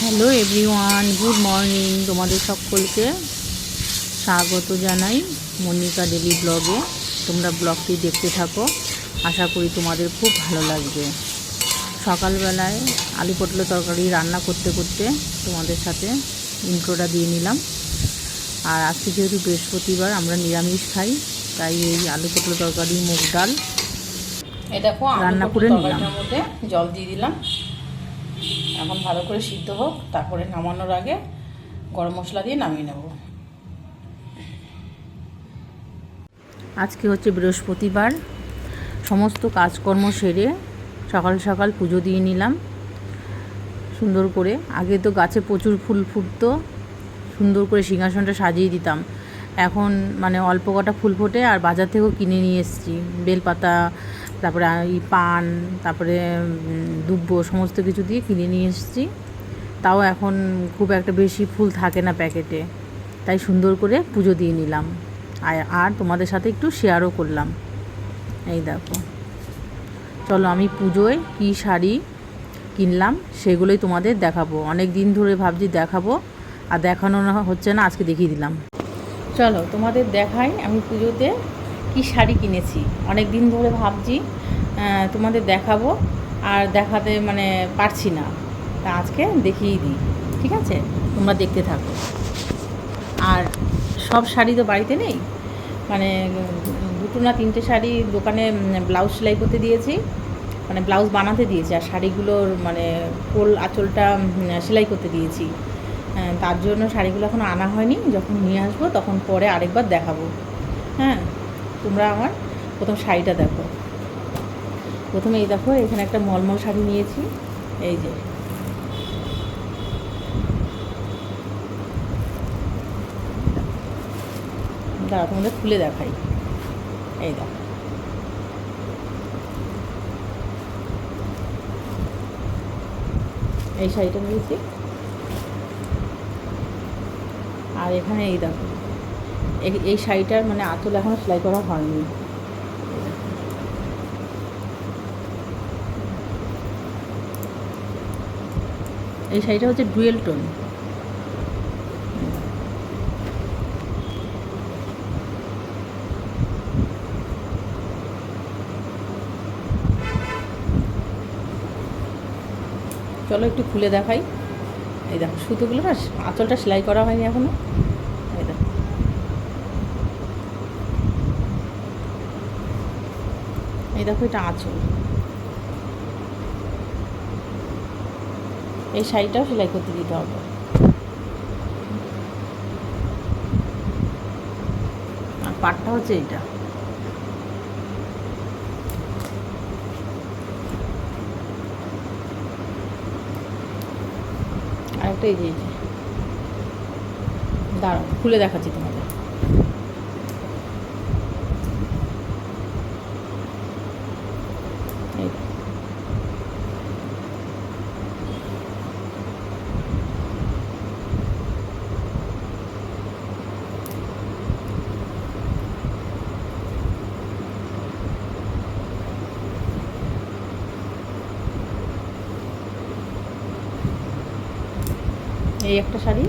Hello everyone good morning. তোমাদের সকলকে স্বাগত জানাই মনিকা ডেলি ব্লগে। তোমরা ব্লগটি দেখতে থাকো। আশা করি তোমাদের খুব ভালো লাগবে। সকালবেলায় আলু পটল তরকারি রান্না করতে করতে তোমাদের সাথে ইন্ট্রোটা দিয়ে নিলাম। আর আজকে যেহেতু বৃহস্পতিবার আমরা নিরামিষ খাই তাই এই আলু পটল তরকারি মুগ ডাল দেখো রান্না করে নিলাম। জল দিয়ে দিলাম। এখন ভালো করে সিদ্ধ হোক, তারপরে নামানোর আগে গরম মশলা দিয়ে নামিয়ে নেব। আজকে হচ্ছে বৃহস্পতিবার। সমস্ত কাজকর্ম সেরে সকাল সকাল পুজো দিয়ে নিলাম। সুন্দর করে, আগে তো গাছে প্রচুর ফুল ফুটতো, সুন্দর করে সিংহাসনটা সাজিয়ে দিতাম। এখন মানে অল্প কটা ফুল ফোটে আর বাজার থেকেও কিনে নিয়ে এসেছি। বেলপাতা, তারপরে এই পান, তারপরে দুব্বো সমস্ত কিছু দিয়ে কিনে নিয়ে এসেছি। তাও এখন খুব একটা বেশি ফুল থাকে না প্যাকেটে। তাই সুন্দর করে পুজো দিয়ে নিলাম। আর আর তোমাদের সাথে একটু শেয়ারও করলাম। এই দেখো। চলো আমি পুজোয় কী শাড়ি কিনলাম সেগুলোই তোমাদের দেখাবো। অনেক দিন ধরে ভাবছি দেখাবো। আর দেখানো হচ্ছে না, আজকে দেখিয়ে দিলাম। চলো, তোমাদের দেখাই আমি পুজোতে কি শাড়ি কিনেছি। অনেক দিন ধরে ভাবছি তোমাদের দেখাবো, আর দেখাতে মানে পারছি না। তা আজকে দেখিয়ে দিই, ঠিক আছে? তোমরা দেখতে থাকো। আর সব শাড়ি তো বাড়িতে নেই? মানে দুটো না তিনটে শাড়ি দোকানে ব্লাউজ সেলাই করতে দিয়েছি মানে ব্লাউজ বানাতে দিয়েছি, আর শাড়িগুলোর মানে কোল আঁচলটা সেলাই করতে দিয়েছি। তার জন্য শাড়িগুলো এখন আনা হয়নি। যখন নিয়ে আসব, তখন পরে আরেকবার দেখাবো। হ্যাঁ তোমরা আমার প্রথম শাড়িটা দেখো। প্রথমে এই দেখো, এখানে একটা মলমল শাড়ি নিয়েছি। এই যে। দাঁড়া, তোমাদের খুলে দেখাই। এই দেখো। এই শাড়িটা নিয়েছি। আর এখানে এই দেখো। এই- শাড়িটার মানে আঁচল এখনও সেলাই করা হয়নি। এই শাড়িটা হচ্ছে ডুয়েল টোন। চলো একটু খুলে দেখাই। এই দেখো, সুতোগুলো না, আঁচলটা সেলাই করা হয়নি এখনও। এই দেখো। এই এটা আঁচল। এই শাড়িটাও সেলাই করতে দিতে হবে। আর পাটটা হচ্ছে এইটা আরেকটা এই যে দাঁড়াও খুলে দেখাচ্ছি তোমাদের এই দেখো। এই একটা শাড়ি।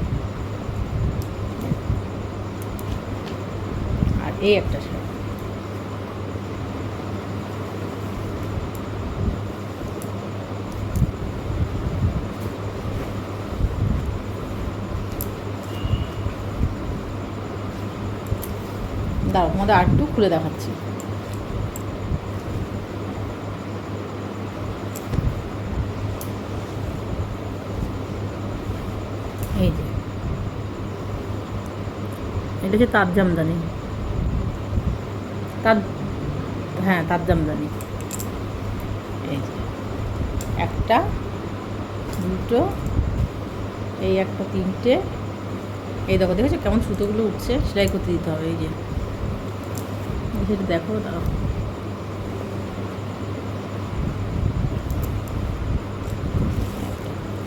আর এই একটা শাড়ি। দাঁড়াও তোমাদের আর একটু খুলে দেখাচ্ছি এই যে এটা হচ্ছে তাঁত জামদানি। তাঁত হ্যাঁ তাঁত জামদানি। এই একটা, দুটো, এই একটা, তিনটে। এই দেখো, দেখেছ কেমন সুতোগুলো উঠছে? সেলাই করতে দিতে হবে, এই যে। দেখো, দাঁড়াও।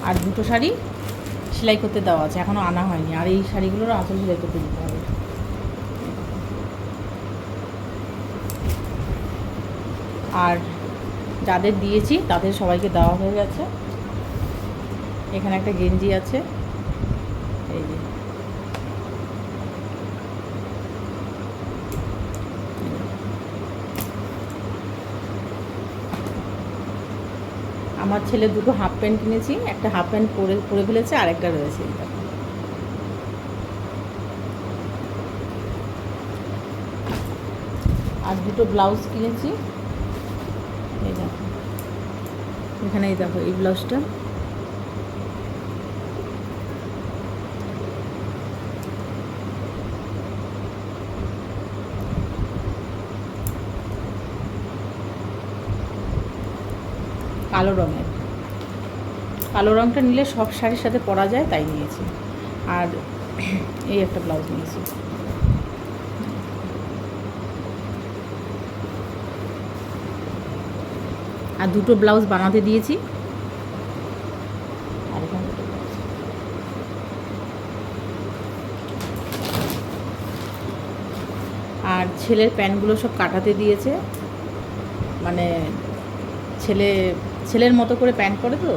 আর দুটো শাড়ি সেলাই করতে দেওয়া আছে এখনও আনা হয়নি। আর এই শাড়িগুলোর আঁচল সেলাই করতে দিতে হবে। আর যাদের দিয়েছি, তাদের সবাইকে দেওয়া হয়ে গেছে। এখানে একটা গেঞ্জি আছে। এই যে। আমার ছেলে দুটো হাফ প্যান্ট কিনেছি, একটা হাফ প্যান্ট পরে পরে ফেলেছে, আর একটা রয়েছে। আর দুটো ব্লাউজ কিনেছি। এই দেখো। এখানে এই দেখো এই ব্লাউজটা। কালো রঙের। কালো রঙটা নিলে সব শাড়ির সাথে পরা যায়, তাই নিয়েছি। আর এই একটা ব্লাউজ নিয়েছি। আর দুটো ব্লাউজ বানাতে দিয়েছি। আর ছেলের প্যান্টগুলো সব কাটাতে দিয়েছে। মানে ছেলে, ছেলের মতো করে প্যান্ট পরে তো,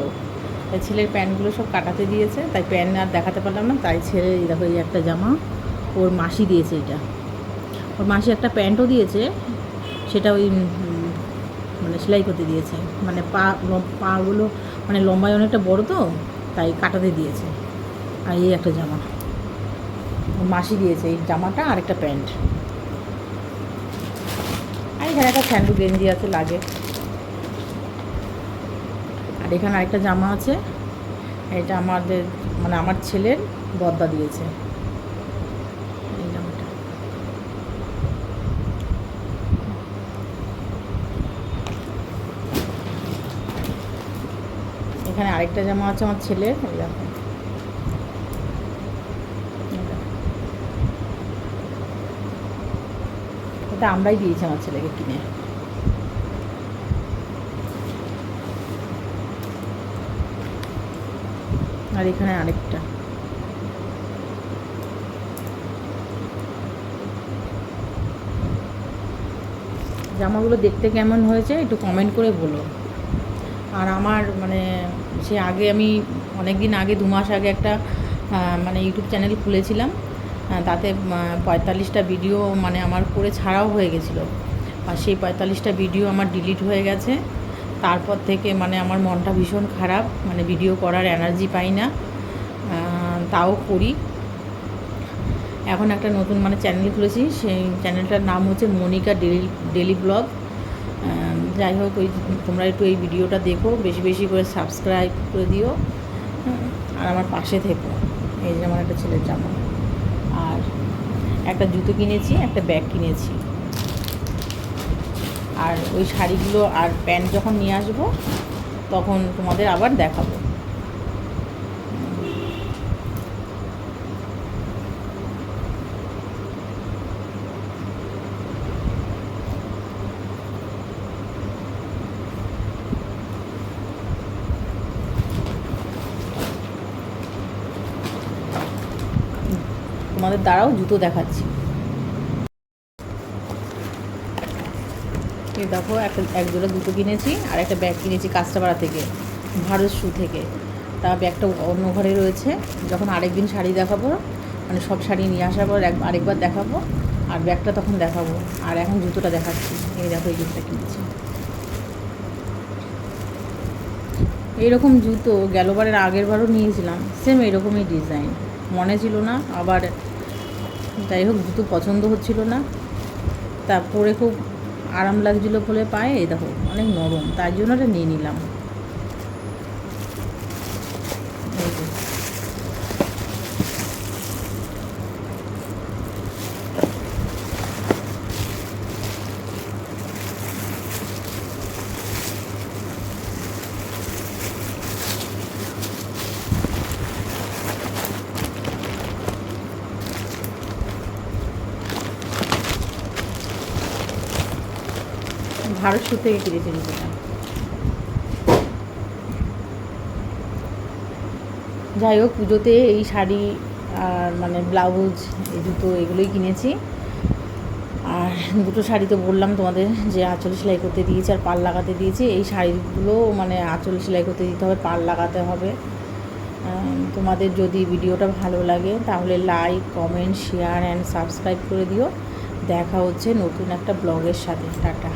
তাই ছেলের প্যান্টগুলো সব কাটাতে দিয়েছে। তাই প্যান্ট আর দেখাতে পারলাম না, তাই ছেলে দেখো, এই একটা জামা, ওর মাসি দিয়েছে এটা। ওর মাসি একটা প্যান্টও দিয়েছে, সেটা ওই মানে সেলাই করতে দিয়েছে। মানে পাগুলো মানে লম্বায় অনেকটা বড় তো, তাই কাটাতে দিয়েছে। আর এই একটা জামা। মাসি দিয়েছে এই জামাটা আর একটা প্যান্ট। আর এখানে একটা স্যান্ডু গেঞ্জি আছে, লাগে। আর এখানে আরেকটা জামা আছে। এটা আমাদের মানে আমার ছেলের বদ্দা দিয়েছে এই জামাটা এখানে আরেকটা জামা আছে আমার ছেলে। এটা আমরাই দিয়েছি আমার ছেলেকে কিনে। আর এখানে আরেকটা। জামাগুলো দেখতে কেমন হয়েছে একটু কমেন্ট করে বলো। আর আমার মানে সে আগে আমি অনেক দিন আগে দু মাস আগে একটা মানে ইউটিউব চ্যানেল খুলেছিলাম তাতে পঁয়তাল্লিশটা ভিডিও মানে আমার করে ছাড়াও হয়ে গেছিল। আর সেই পঁয়তাল্লিশটা ভিডিও আমার ডিলিট হয়ে গেছে। তারপর থেকে মানে আমার মনটা ভীষণ খারাপ মানে ভিডিও করার এনার্জি পাই না তাও করি। এখন একটা নতুন মানে চ্যানেল খুলেছি, সেই চ্যানেলটার নাম হচ্ছে মনিকা ডেলি ডেলি ব্লগ। যাই হোক, ওই তোমরা একটু এই ভিডিওটা দেখো, বেশি বেশি করে সাবস্ক্রাইব করে দিও। আর আমার পাশে থেকো, এই যে আমার একটা ছেলের জামা। আর একটা জুতো কিনেছি, একটা ব্যাগ কিনেছি। আর ওই শাড়িগুলো আর প্যান্ট যখন নিয়ে আসব, তখন তোমাদের আবার দেখাবো। তোমাদের দ্বারাও জুতো দেখাচ্ছি। দেখো, একটা এক জোড়া জুতো কিনেছি আর একটা ব্যাগ কিনেছি কাস্টাপাড়া থেকে, ভারত শু থেকে। তা ব্যাগটা অন্য ঘরে রয়েছে। যখন আরেকদিন শাড়ি দেখাবো মানে সব শাড়ি নিয়ে আসার পর এক আরেকবার দেখাবো আর ব্যাগটা তখন দেখাবো। আর এখন জুতোটা দেখাচ্ছি। এই দেখো, এই জুতোটা কিনেছি। এইরকম জুতো গেলবারের আগের বারও নিয়েছিলাম। সেম এরকমই ডিজাইন মনে ছিল না, আবার যাই হোক জুতো পছন্দ হচ্ছিল না। তা পরে খুব আরাম লাগছিল বলে পায়ে, এই দেখো, অনেক নরম, তার জন্য ওটা নিয়ে নিলাম এই যে। ভারত সুর থেকে কিনেছি জুতোটা যাই হোক, পুজোতে এই শাড়ি আর মানে ব্লাউজ, এই জুতো এগুলোই কিনেছি। আর দুটো শাড়ি তো বললাম তোমাদের যে আঁচল সেলাই করতে দিয়েছি আর পাল লাগাতে দিয়েছি। এই শাড়িগুলো মানে আঁচল সেলাই করতে দিতে হবে, পাল লাগাতে হবে। তোমাদের যদি ভিডিওটা ভালো লাগে তাহলে like comment share and subscribe করে দিও। দেখা হচ্ছে নতুন একটা ব্লগের সাথে। টাটা।